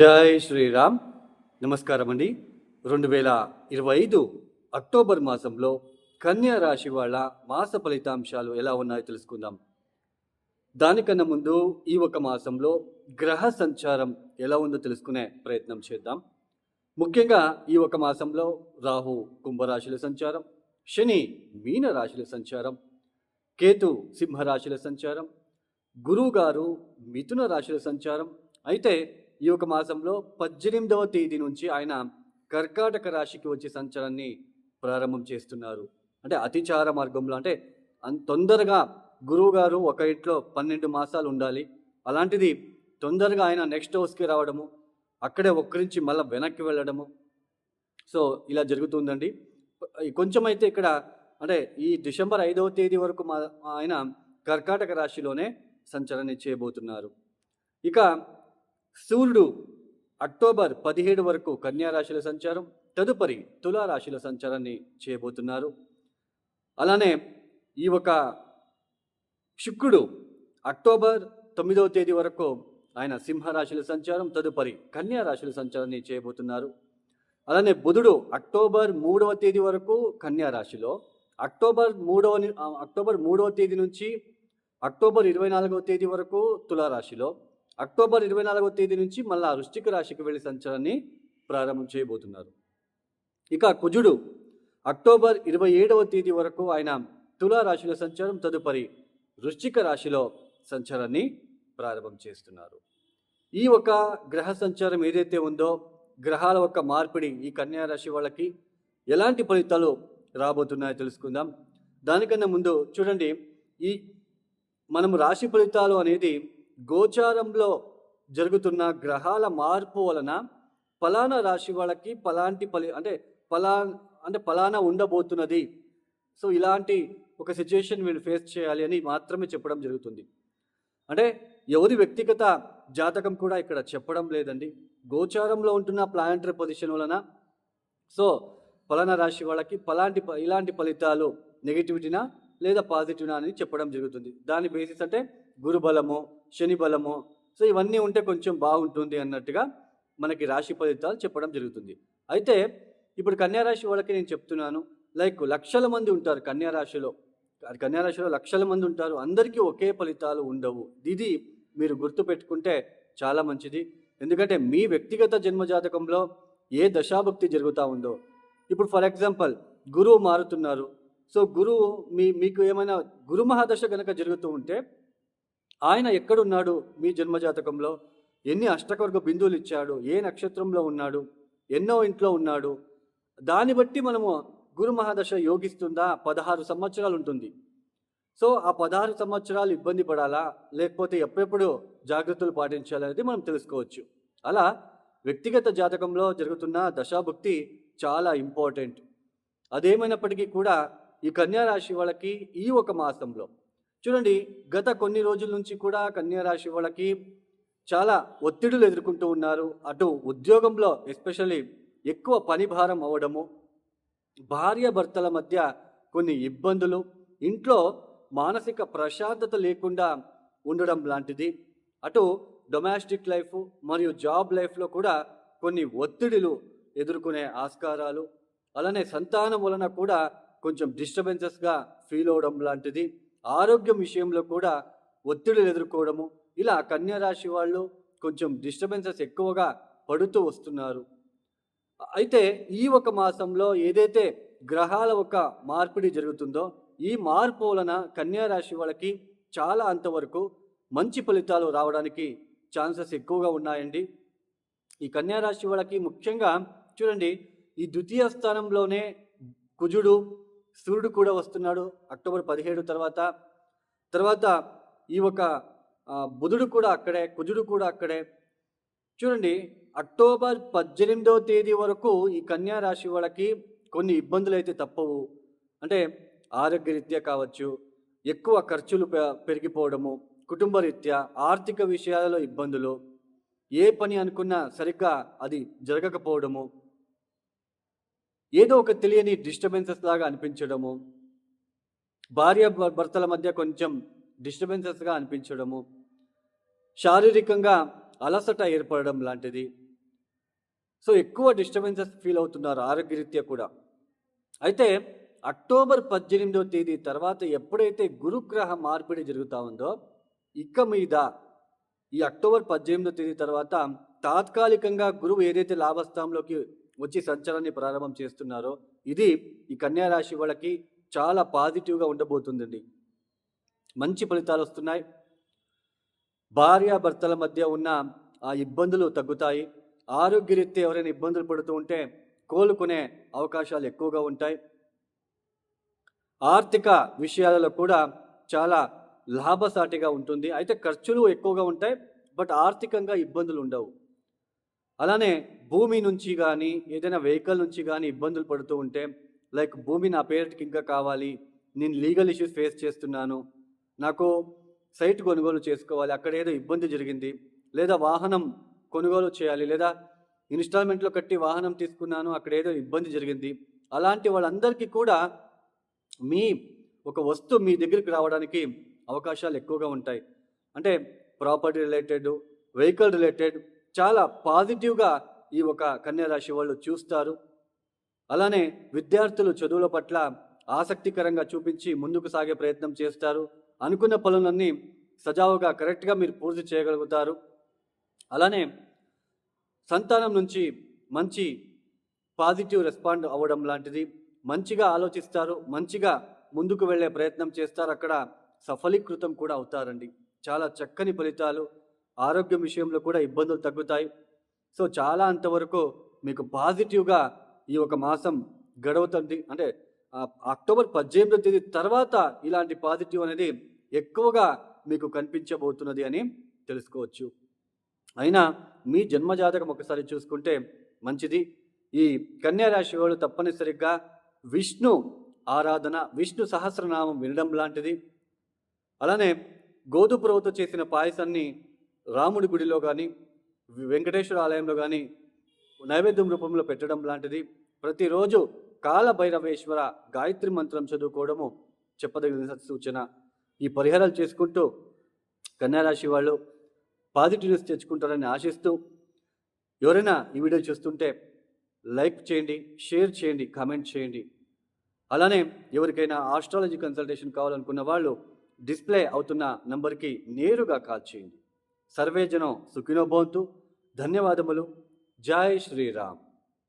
జై శ్రీరామ్. నమస్కారం అండి రెండు వేల ఇరవై ఐదు అక్టోబర్ మాసంలో కన్యా రాశి వాళ్ళ మాస ఫలితాంశాలు ఎలా ఉన్నాయో తెలుసుకుందాం. దానికన్నా ముందు ఈ ఒక మాసంలో గ్రహ సంచారం ఎలా ఉందో తెలుసుకునే ప్రయత్నం చేద్దాం. ముఖ్యంగా ఈ ఒక మాసంలో రాహు కుంభరాశుల సంచారం శని మీన రాశుల సంచారం కేతు సింహరాశుల సంచారం గురువు గారు మిథున రాశుల సంచారం. అయితే ఈ యొక్క మాసంలో పద్దెనిమిదవ తేదీ నుంచి ఆయన కర్కాటక రాశికి వచ్చే సంచారాన్ని ప్రారంభం చేస్తున్నారు. అంటే అతిచార మార్గంలో అంటే తొందరగా గురువు గారు ఒక ఇంట్లో పన్నెండు మాసాలు ఉండాలి. అలాంటిది తొందరగా ఆయన నెక్స్ట్ హౌస్కి రావడము అక్కడే ఒక్కరించి మళ్ళీ వెనక్కి వెళ్ళడము. సో ఇలా జరుగుతుందండి. కొంచెం అయితే ఇక్కడ అంటే ఈ డిసెంబర్ ఐదవ తేదీ వరకు మా ఆయన కర్కాటక రాశిలోనే సంచలనం చేయబోతున్నారు. ఇక సూర్యుడు అక్టోబర్ పదిహేడు వరకు కన్యారాశుల సంచారం తదుపరి తులారాశుల సంచారాన్ని చేయబోతున్నారు. అలానే ఈ ఒక శుక్రుడు అక్టోబర్ తొమ్మిదవ తేదీ వరకు ఆయన సింహరాశుల సంచారం తదుపరి కన్యారాశుల సంచారాన్ని చేయబోతున్నారు. అలానే బుధుడు అక్టోబర్ మూడవ తేదీ వరకు కన్యా రాశిలో అక్టోబర్ మూడవ అక్టోబర్ మూడవ తేదీ నుంచి అక్టోబర్ ఇరవై నాలుగవ తేదీ వరకు తులారాశిలో అక్టోబర్ ఇరవై నాలుగవ తేదీ నుంచి మళ్ళా వృశ్చిక రాశికి వెళ్ళి సంచారాన్ని ప్రారంభం చేయబోతున్నారు. ఇక కుజుడు అక్టోబర్ ఇరవై ఏడవ తేదీ వరకు ఆయన తులారాశిలో సంచారం తదుపరి వృశ్చిక రాశిలో సంచారాన్ని ప్రారంభం చేస్తున్నారు. ఈ ఒక గ్రహ సంచారం ఏదైతే ఉందో గ్రహాల యొక్క మార్పిడి ఈ కన్యా రాశి వాళ్ళకి ఎలాంటి ఫలితాలు రాబోతున్నాయో తెలుసుకుందాం. దానికన్నా ముందు చూడండి ఈ మనం రాశి ఫలితాలు అనేది గోచారంలో జరుగుతున్న గ్రహాల మార్పు వలన ఫలానా రాశి వాళ్ళకి పలాంటి ఫలి అంటే ఫలా అంటే ఫలానా ఉండబోతున్నది. సో ఇలాంటి ఒక సిచ్యుయేషన్ వీళ్ళు ఫేస్ చేయాలి అని మాత్రమే చెప్పడం జరుగుతుంది. అంటే ఎవరి వ్యక్తిగత జాతకం కూడా ఇక్కడ చెప్పడం లేదండి. గోచారంలో ఉంటున్న ప్లానటరీ పొజిషన్ వలన సో ఫలానా రాశి వాళ్ళకి ఫలాంటి ప- ఇలాంటి ఫలితాలు నెగిటివిటీనా లేదా పాజిటివ్నా అని చెప్పడం జరుగుతుంది. దాని బేసిస్ అంటే గురుబలము శని బలము సో ఇవన్నీ ఉంటే కొంచెం బాగుంటుంది అన్నట్టుగా మనకి రాశి ఫలితాలు చెప్పడం జరుగుతుంది. అయితే ఇప్పుడు కన్యా రాశి వాళ్ళకి నేను చెప్తున్నాను లైక్ లక్షల మంది ఉంటారు కన్యారాశిలో కన్యారాశిలో కన్యా రాశిలో లక్షల మంది ఉంటారు అందరికీ ఒకే ఫలితాలు ఉండవు. ఇది మీరు గుర్తు పెట్టుకుంటే చాలా మంచిది. ఎందుకంటే మీ వ్యక్తిగత జన్మజాతకంలో ఏ దశాభక్తి జరుగుతూ ఉందో. ఇప్పుడు ఫర్ ఎగ్జాంపుల్ గురువు మారుతున్నారు. సో గురువు మీ మీకు ఏమైనా గురు మహాదశ కనుక జరుగుతూ ఉంటే ఆయన ఎక్కడున్నాడు మీ జన్మజాతకంలో? ఎన్ని అష్టకవర్గ బిందువులు ఇచ్చాడు? ఏ నక్షత్రంలో ఉన్నాడు? ఎన్నో ఇంట్లో ఉన్నాడు? దాన్ని బట్టి మనము గురు మహాదశ యోగిస్తుందా? పదహారు సంవత్సరాలు ఉంటుంది. సో ఆ పదహారు సంవత్సరాలు ఇబ్బంది పడాలా? లేకపోతే ఎప్పుడెప్పుడు జాగ్రత్తలు పాటించాలనేది మనం తెలుసుకోవచ్చు. అలా వ్యక్తిగత జాతకంలో జరుగుతున్న దశాభుక్తి చాలా ఇంపార్టెంట్. అదేమైనప్పటికీ కూడా ఈ కన్యా రాశి వాళ్ళకి ఈ ఒక మాసంలో చూడండి గత కొన్ని రోజుల నుంచి కూడా కన్యా రాశి వాళ్ళకి చాలా ఒత్తిడులు ఎదుర్కొంటూ ఉన్నారు. అటు ఉద్యోగంలో ఎస్పెషల్లీ ఎక్కువ పని భారం అవ్వడము భార్య భర్తల మధ్య కొన్ని ఇబ్బందులు ఇంట్లో మానసిక ప్రశాంతత లేకుండా ఉండడం లాంటిది. అటు డొమెస్టిక్ లైఫ్ మరియు జాబ్ లైఫ్లో కూడా కొన్ని ఒత్తిడులు ఎదుర్కొనే ఆస్కారాలు అలానే సంతానం వలన కూడా కొంచెం డిస్టర్బెన్సెస్గా ఫీల్ అవడం లాంటిది. ఆరోగ్యం విషయంలో కూడా ఒత్తిడులు ఎదుర్కోవడము ఇలా కన్యారాశి వాళ్ళు కొంచెం డిస్టర్బెన్సెస్ ఎక్కువగా పడుతూ వస్తున్నారు. అయితే ఈ ఒక మాసంలో ఏదైతే గ్రహాల ఒక మార్పిడి జరుగుతుందో ఈ మార్పు వలన కన్యారాశి వాళ్ళకి చాలా అంతవరకు మంచి ఫలితాలు రావడానికి ఛాన్సెస్ ఎక్కువగా ఉన్నాయండి. ఈ కన్యారాశి వాళ్ళకి ముఖ్యంగా చూడండి ఈ ద్వితీయ స్థానంలోనే కుజుడు సూర్యుడు కూడా వస్తున్నాడు అక్టోబర్ పదిహేడు తర్వాత. తర్వాత ఈ ఒక బుధుడు కూడా అక్కడే కుజుడు కూడా అక్కడే. చూడండి అక్టోబర్ పద్దెనిమిదవ తేదీ వరకు ఈ కన్యా రాశి వాళ్ళకి కొన్ని ఇబ్బందులు అయితే తప్పవు. అంటే ఆరోగ్యరీత్యా కావచ్చు ఎక్కువ ఖర్చులు పెరిగిపోవడము కుటుంబ రీత్యా ఆర్థిక విషయాలలో ఇబ్బందులు. ఏ పని అనుకున్నా సరిగ్గా అది జరగకపోవడము. ఏదో ఒక తెలియని డిస్టర్బెన్సెస్ లాగా అనిపించడము భార్య భర్తల మధ్య కొంచెం డిస్టర్బెన్సెస్గా అనిపించడము శారీరకంగా అలసట ఏర్పడడం లాంటిది. సో ఎక్కువ డిస్టర్బెన్సెస్ ఫీల్ అవుతున్నారు ఆరోగ్యరీత్యా కూడా. అయితే అక్టోబర్ పద్దెనిమిదో తేదీ తర్వాత ఎప్పుడైతే గురుగ్రహ మార్పిడి జరుగుతూ ఉందో ఇక మీద ఈ అక్టోబర్ పద్దెనిమిదో తేదీ తర్వాత తాత్కాలికంగా గురువు ఏదైతే లాభస్థానంలోకి వచ్చి సంచారాన్ని ప్రారంభం చేస్తున్నారో ఇది ఈ కన్యా రాశి వాళ్ళకి చాలా పాజిటివ్గా ఉండబోతుందండి. మంచి ఫలితాలు వస్తున్నాయి. భార్యాభర్తల మధ్య ఉన్న ఆ ఇబ్బందులు తగ్గుతాయి. ఆరోగ్యరీత్యా ఎవరైనా ఇబ్బందులు పడుతూ ఉంటే కోలుకునే అవకాశాలు ఎక్కువగా ఉంటాయి. ఆర్థిక విషయాలలో కూడా చాలా లాభసాటిగా ఉంటుంది. అయితే ఖర్చులు ఎక్కువగా ఉంటాయి బట్ ఆర్థికంగా ఇబ్బందులు ఉండవు. అలానే భూమి నుంచి కానీ ఏదైనా వెహికల్ నుంచి కానీ ఇబ్బందులు పడుతూ ఉంటే లైక్ భూమి నా పేరుకి ఇంకా కావాలి నేను లీగల్ ఇష్యూస్ ఫేస్ చేస్తున్నాను నాకు సైట్ కొనుగోలు చేసుకోవాలి అక్కడ ఏదో ఇబ్బంది జరిగింది లేదా వాహనం కొనుగోలు చేయాలి లేదా ఇన్స్టాల్మెంట్లో కట్టి వాహనం తీసుకున్నాను అక్కడ ఏదో ఇబ్బంది జరిగింది అలాంటి వాళ్ళందరికీ కూడా మీ ఒక వస్తువు మీ దగ్గరికి రావడానికి అవకాశాలు ఎక్కువగా ఉంటాయి. అంటే ప్రాపర్టీ రిలేటెడ్ వెహికల్ రిలేటెడ్ చాలా పాజిటివ్గా ఈ ఒక కన్యరాశి వాళ్ళు చూస్తారు. అలానే విద్యార్థులు చదువుల పట్ల ఆసక్తికరంగా చూపించి ముందుకు సాగే ప్రయత్నం చేస్తారు. అనుకున్న పనులన్నీ సజావుగా కరెక్ట్గా మీరు పూర్తి చేయగలుగుతారు. అలానే సంతానం నుంచి మంచి పాజిటివ్ రెస్పాండ్ అవ్వడం లాంటిది. మంచిగా ఆలోచిస్తారు మంచిగా ముందుకు వెళ్ళే ప్రయత్నం చేస్తారు. అక్కడ సఫలీకృతం కూడా అవుతారండి. చాలా చక్కని ఫలితాలు ఆరోగ్యం విషయంలో కూడా ఇబ్బందులు తగ్గుతాయి. సో చాలా అంతవరకు మీకు పాజిటివ్గా ఈ ఒక మాసం గడవుతుంది. అంటే అక్టోబర్ పద్దెనిమిదో తేదీ తర్వాత ఇలాంటి పాజిటివ్ అనేది ఎక్కువగా మీకు కనిపించబోతున్నది అని తెలుసుకోవచ్చు. అయినా మీ జన్మజాతకం ఒకసారి చూసుకుంటే మంచిది. ఈ కన్యా రాశి వాళ్ళు తప్పనిసరిగా విష్ణు ఆరాధన విష్ణు సహస్రనామం వినడం లాంటిది. అలానే గోధుపురవతో చేసిన పాయసాన్ని రాముడి గుడిలో కానీ వెంకటేశ్వర ఆలయంలో కానీ నైవేద్యం రూపంలో పెట్టడం లాంటిది. ప్రతిరోజు కాలభైరవేశ్వర గాయత్రి మంత్రం చదువుకోవడము చెప్పదగిన సూచన. ఈ పరిహారాలు చేసుకుంటూ కన్యారాశి వాళ్ళు పాజిటివ్నెస్ తెచ్చుకుంటారని ఆశిస్తూ ఎవరైనా ఈ వీడియో చూస్తుంటే లైక్ చేయండి షేర్ చేయండి కామెంట్ చేయండి. అలానే ఎవరికైనా ఆస్ట్రాలజీ కన్సల్టేషన్ కావాలనుకున్న వాళ్ళు డిస్ప్లే అవుతున్న నంబర్కి నేరుగా కాల్ చేయండి. సర్వేజనం సుఖినోభవంతు ధన్యవాదములు. జై శ్రీరామ్.